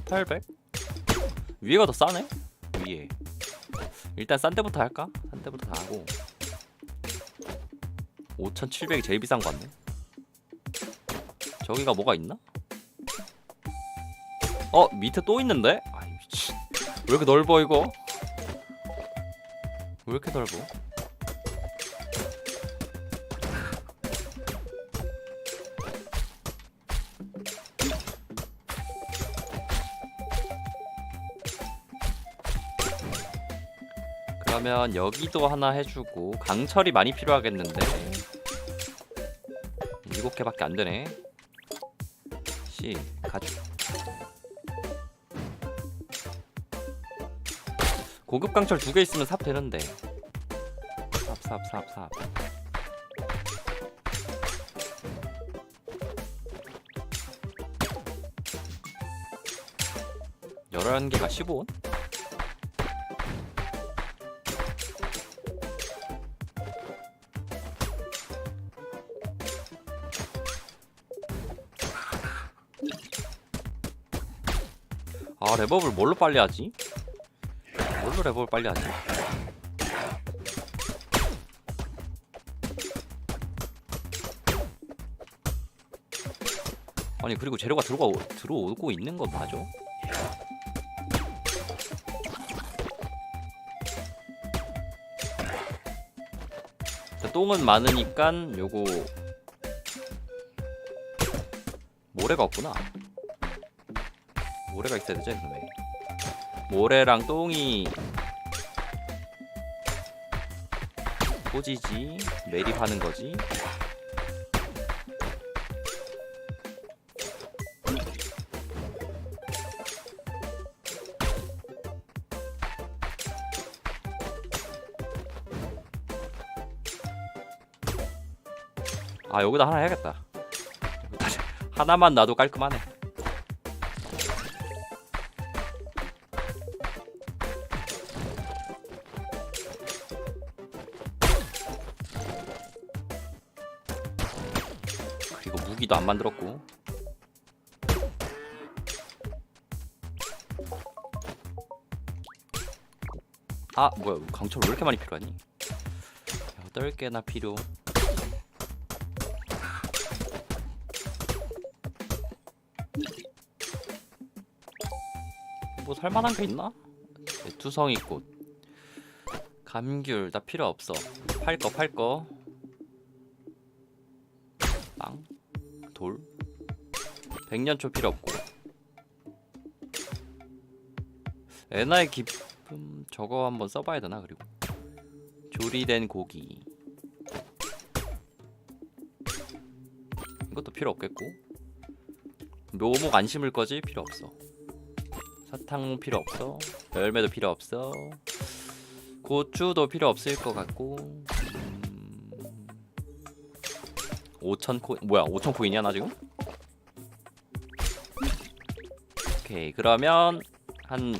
1800? 위에가 더 싸네? 위에 일단 싼 데부터 할까? 싼 데부터 다 하고 5700이 제일 비싼 거 같네 저기가 뭐가 있나? 어 밑에 또 있는데? 아이 미친 왜 이렇게 넓어 이거? 왜 이렇게 넓어? 그러면 여기도 하나 해주고 강철이 많이 필요하겠는데 일곱 개밖에 안 되네. C 가죽. 고급 강철 두 개 있으면 삽 되는데. 삽삽삽 삽. 열한 개가 15원? 아 랩업을 뭘로 빨리 하지? 뭘로 랩업을 빨리 하지? 아니 그리고 재료가 들어가 들어오고 있는 건 맞아? 자, 똥은 많으니까 요거 모래가 없구나. 모래가 있어야 되죠, 그러면. 모래랑 똥이 꽂이지 매립하는 거지. 아 여기다 하나 해야겠다. 하나만 놔도 깔끔하네. 무기도 안 만들었고. 아 뭐야 강철 왜 이렇게 많이 필요하니? 여덟 개나 필요. 뭐 살만한 게 있나? 투성이 꽃. 감귤 다 필요 없어. 팔 거 팔거 백년초 필요 없고. 에나의 기쁨 저거 한번 써봐야 되나 그리고? 조리된 고기. 이것도 필요 없겠고. 묘목 안 심을 거지? 필요 없어. 사탕 필요 없어. 열매도 필요 없어. 고추도 필요 없을 것 같고. 음... 5천 코 뭐야 5천 코인이야 나 지금? 오케이. 그러면 한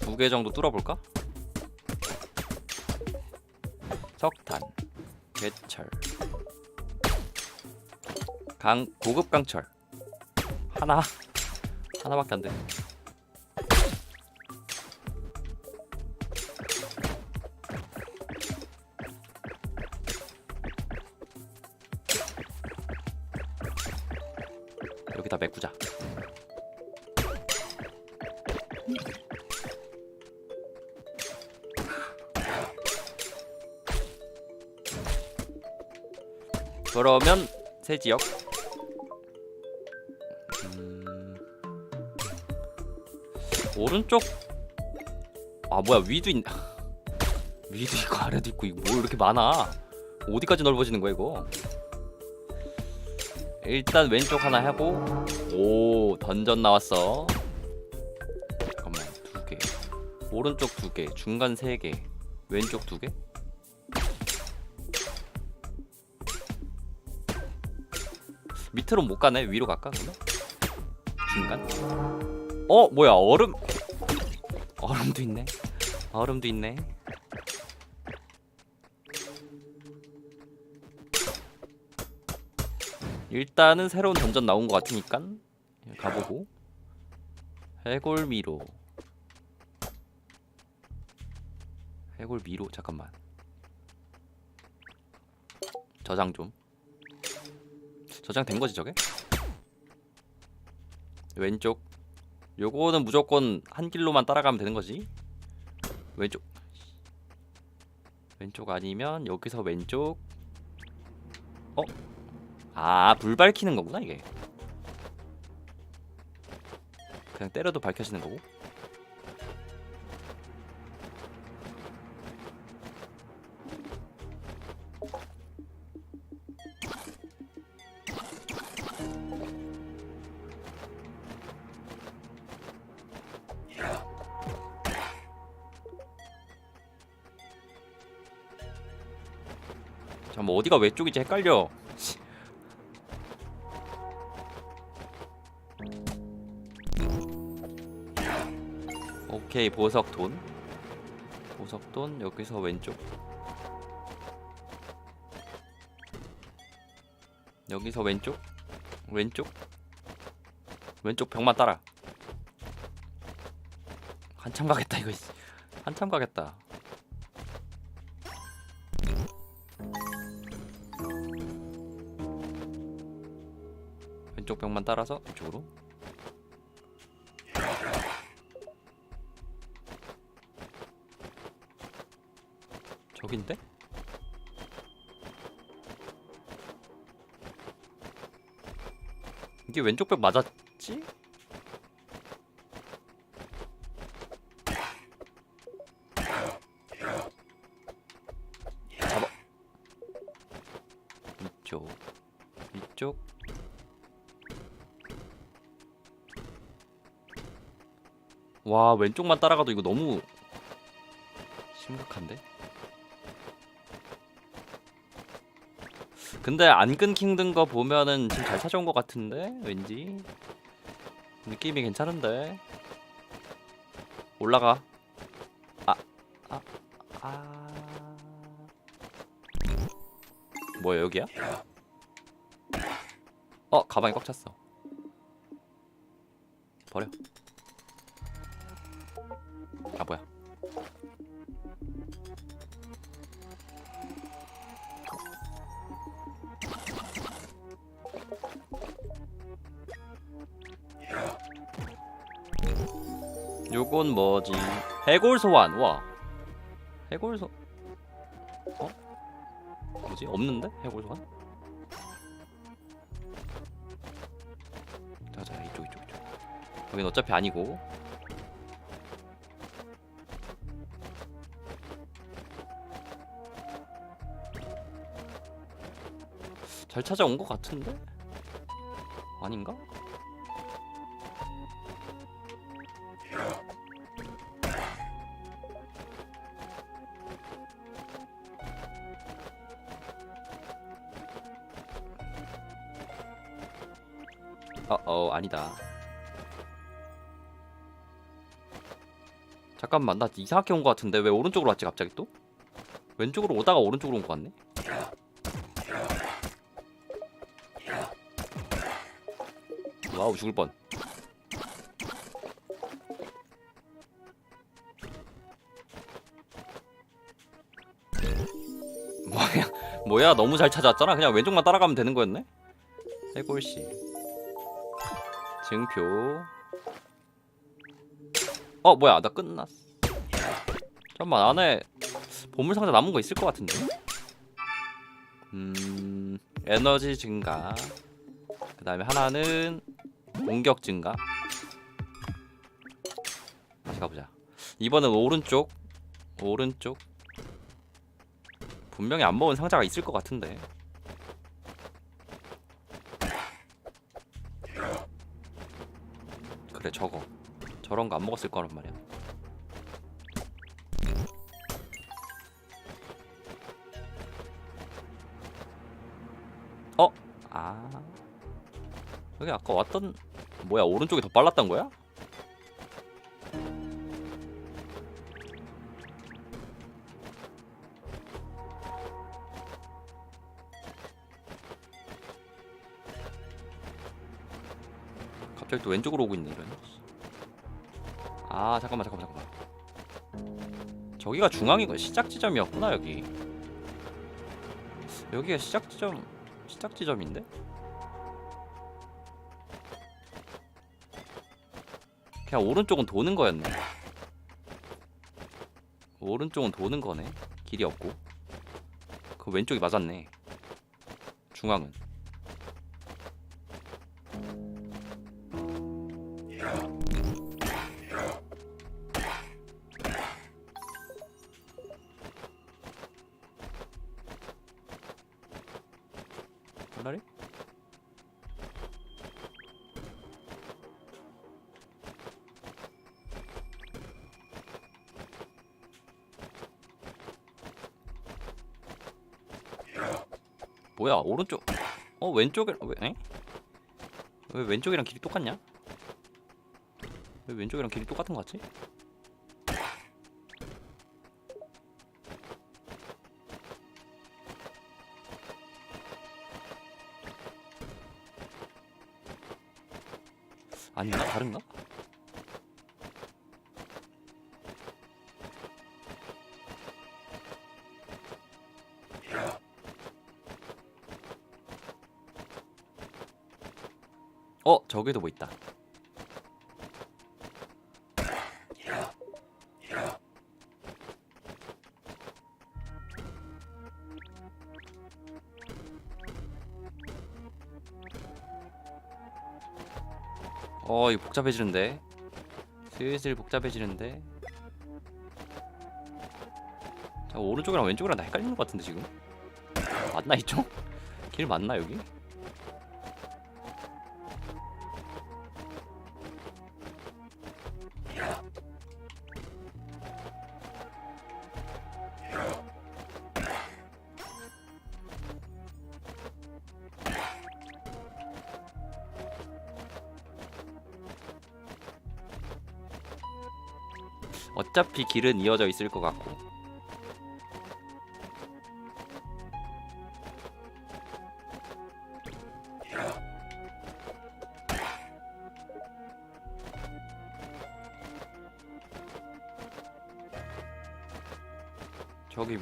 두 개 정도 뚫어볼까? 석탄 개철 강 고급 강철. 하나? 하나밖에 안돼 그러면 새 지역. 음... 오른쪽. 아 뭐야 위도 있. 위도 있고 아래도 있고 이거 뭐 이렇게 많아? 어디까지 넓어지는 거야 이거? 일단 왼쪽 하나 하고 오 던전 나왔어 잠깐만 두개 오른쪽 두개 중간 세개 왼쪽 두개 밑으로 못 가네? 위로 갈까 그러면? 중간? 어 뭐야 얼음. 얼음도 있네. 얼음도 있네. 일단은 새로운 던전 나온 것 같으니까 가보고. 해골 미로. 해골 미로 잠깐만. 저장 좀 저장 된 거지 저게? 왼쪽. 요거는 무조건 한 길로만 따라가면 되는 거지? 왼쪽. 왼쪽 아니면 여기서 왼쪽. 어? 아 불 밝히는 거구나 이게. 그냥 때려도 밝혀지는 거고 어디가 왼쪽인지 헷갈려. 오케이 보석 돈. 보석 돈 여기서 왼쪽. 여기서 왼쪽. 왼쪽. 왼쪽 벽만 따라. 한참 가겠다 이거. 씨. 한참 가겠다 왼쪽 벽만 따라서 이쪽으로 저긴데? 이게 왼쪽 벽 맞았지? 잡아 이쪽 이쪽 와 왼쪽만 따라가도 이거 너무 심각한데? 근데 안 끊긴 거 보면은 지금 잘 찾아온 것 같은데 왠지 느낌이 괜찮은데 올라가 아 아, 아. 뭐야 여기야? 어 가방이 꽉 찼어 버려 아 뭐야 요건 뭐지? 해골 소환. 와. 해골 소 어? 뭐지? 없는데? 해골 소환? 자자 이쪽 이쪽 이쪽. 여긴 어차피 아니고. 잘 찾아온 것 같은데? 아닌가? 어, 어, 아니다. 잠깐만, 나 이상하게 온 것 같은데 왜 오른쪽으로 왔지 갑자기 또? 왼쪽으로 오다가 오른쪽으로 온 것 같네. 와우, 죽을 뻔. 뭐야, 뭐야, 너무 잘 찾아왔잖아. 그냥 왼쪽만 따라가면 되는 거였네. 해골씨. 증표 어 뭐야 나 끝났어 잠깐만 안에 보물상자 남은 거 있을 것 같은데 음 에너지 증가 그 다음에 하나는 공격 증가? 다시 가보자. 이번엔 오른쪽? 오른쪽? 분명히 안 먹은 상자가 있을 것 같은데. 그래 저거. 저런 거 안 먹었을 거란 말이야 여기 아까 왔던 뭐야 오른쪽이 더 빨랐던 거야? 갑자기 또 왼쪽으로 오고 있네 이런 아 잠깐만 잠깐만 잠깐만. 저기가 중앙이고 시작 지점이었구나 여기. 여기가 시작 지점 시작 지점인데 그냥 오른쪽은 도는 거였네. 오른쪽은 도는 거네. 길이 없고. 그 왼쪽이 맞았네. 중앙은 뭐야 오른쪽 어 왼쪽에 왜 에? 왜 왼쪽이랑 길이 똑같냐? 왜 왼쪽이랑 길이 똑같은 거 같지? 아닌가? 다른가? 저기도 뭐 있다 어 이거 복잡해지는데 슬슬 복잡해지는데 자 오른쪽이랑 왼쪽이랑 나 헷갈리는 것 같은데 지금 맞나 이쪽? 길 맞나 여기? 길은 이어져 있을 것 같고. 저기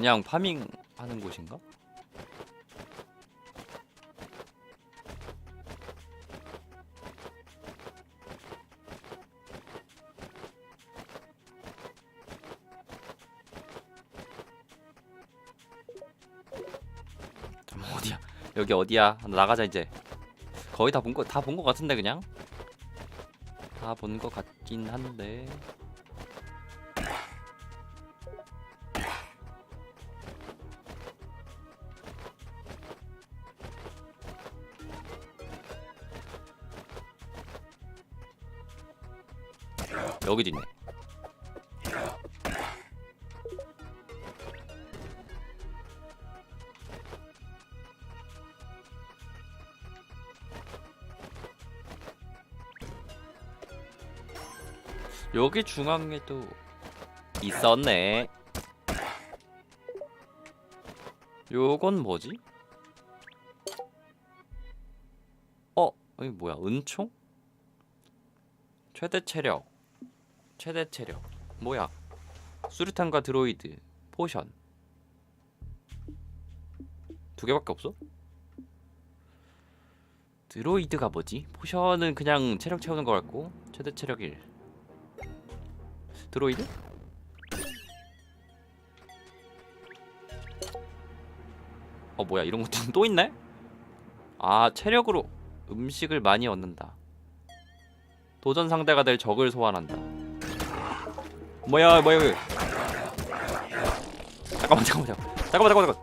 그냥 파밍 하는 곳인가? 잠 어디야? 여기 어디야? 나가자 이제. 거의 다 본 거 다 본 거 같은데 그냥 다 본 거 같긴 한데. 여기도 있네. 여기 중앙에도 있었네. 요건 뭐지? 어, 이게 뭐야? 은총? 최대 체력. 최대 체력. 뭐야? 수류탄과 드로이드, 포션. 두 개밖에 없어? 드로이드가 뭐지? 포션은 그냥 체력 채우는 거 같고 최대 체력 1. 드로이드? 어 뭐야 이런 것도 또 있네? 아 체력으로 음식을 많이 얻는다. 도전 상대가 될 적을 소환한다. 뭐야 뭐야 뭐야. 잠깐만 잠깐만 잠깐만 잠깐만 잠깐만 잠깐만.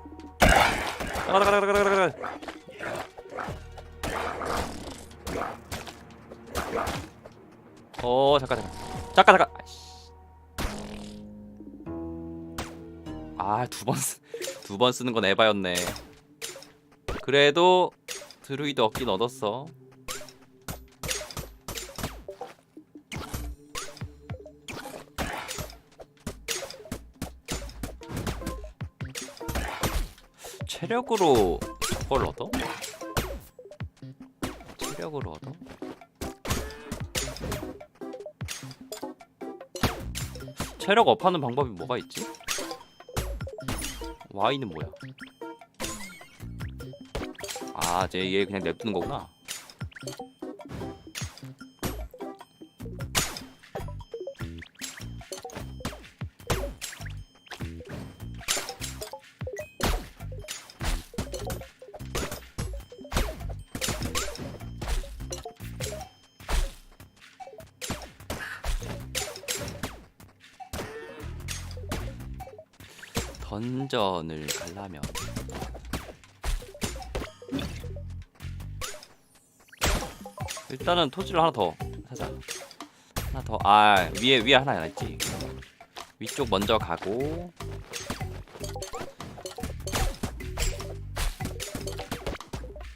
잠깐 잠깐 잠깐 잠깐 잠깐. 어 잠깐 잠깐 잠깐 잠깐. 아두 번 두 번 쓰는 건 에바였네. 그래도 드루이드 얻긴 얻었어. 체력으로 저걸 얻어? 체력으로 얻어? 체력 업하는 방법이 뭐가 있지? Y는 뭐야? 아, 쟤 얘 그냥 냅두는 거구나. 던전을 가려면 일단은 토지를 하나 더 사자. 하나 더. 아 위에 위에 하나 있지. 위쪽 먼저 가고.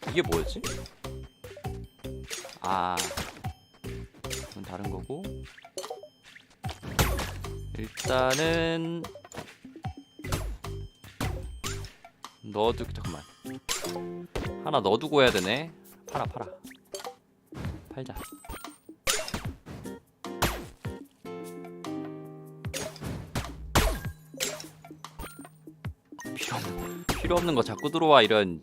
이게 뭐였지? 아, 다른 거고. 일단은 넣어두 잠깐만. 하나 넣어두고 해야 되네. 팔아 팔아. 팔자. 필요 없는 필요 없는 거 자꾸 들어와 이런.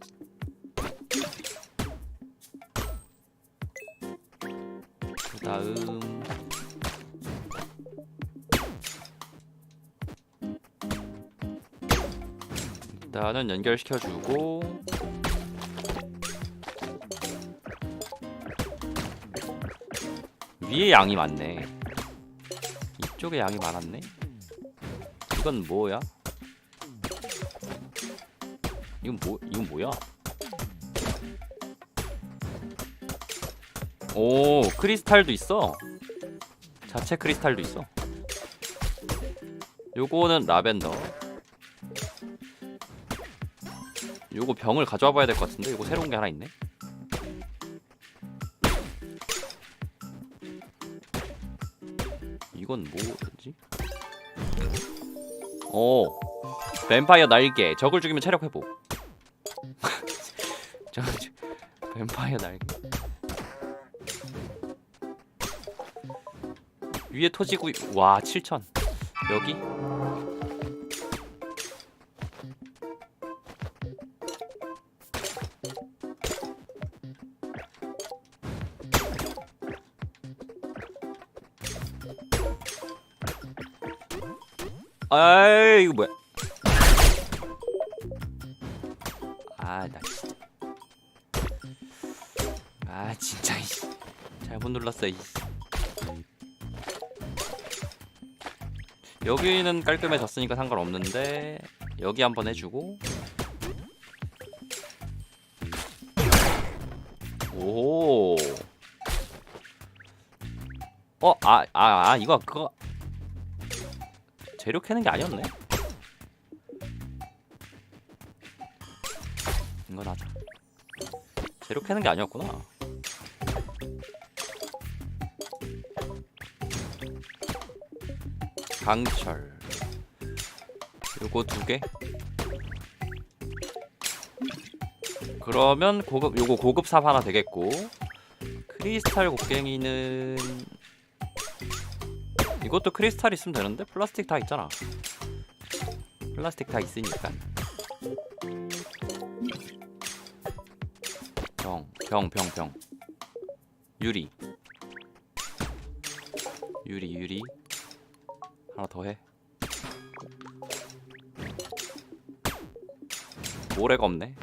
그다음 일단은 연결시켜주고. 위에 양이 많네. 이쪽에 양이 많았네? 이건 뭐야? 이건 뭐 이건 뭐야? 오 크리스탈도 있어. 자체 크리스탈도 있어. 요거는 라벤더 요거 병을 가져와 봐야 될 것 같은데? 요거 새로운 게 하나 있네? 이건 뭐지? 오 뱀파이어 날개. 적을 죽이면 체력 회복. 저, 저 뱀파이어 날개. 위에 토지구 와 7천. 여기 아 이거 뭐야? 아나 진짜 아 진짜 이씨. 잘못 눌렀어 이. 여기는 깔끔해졌으니까 상관없는데 여기 한번 해주고 오. 어, 아, 아, 아, 이거 그거 재료 캐는 게 아니었네. 이건 하자. 재료 캐는 게 아니었구나. 강철. 요거 두 개. 그러면 고급 요거 고급 삽 하나 되겠고 크리스탈 곡괭이는 이것도 크리스탈 있으면 되는데 플라스틱 다 있잖아. 플라스틱 다 있으니까. 병, 병, 병, 병. 유리. 유리, 유리. 하나 더 해. 모래가 없네.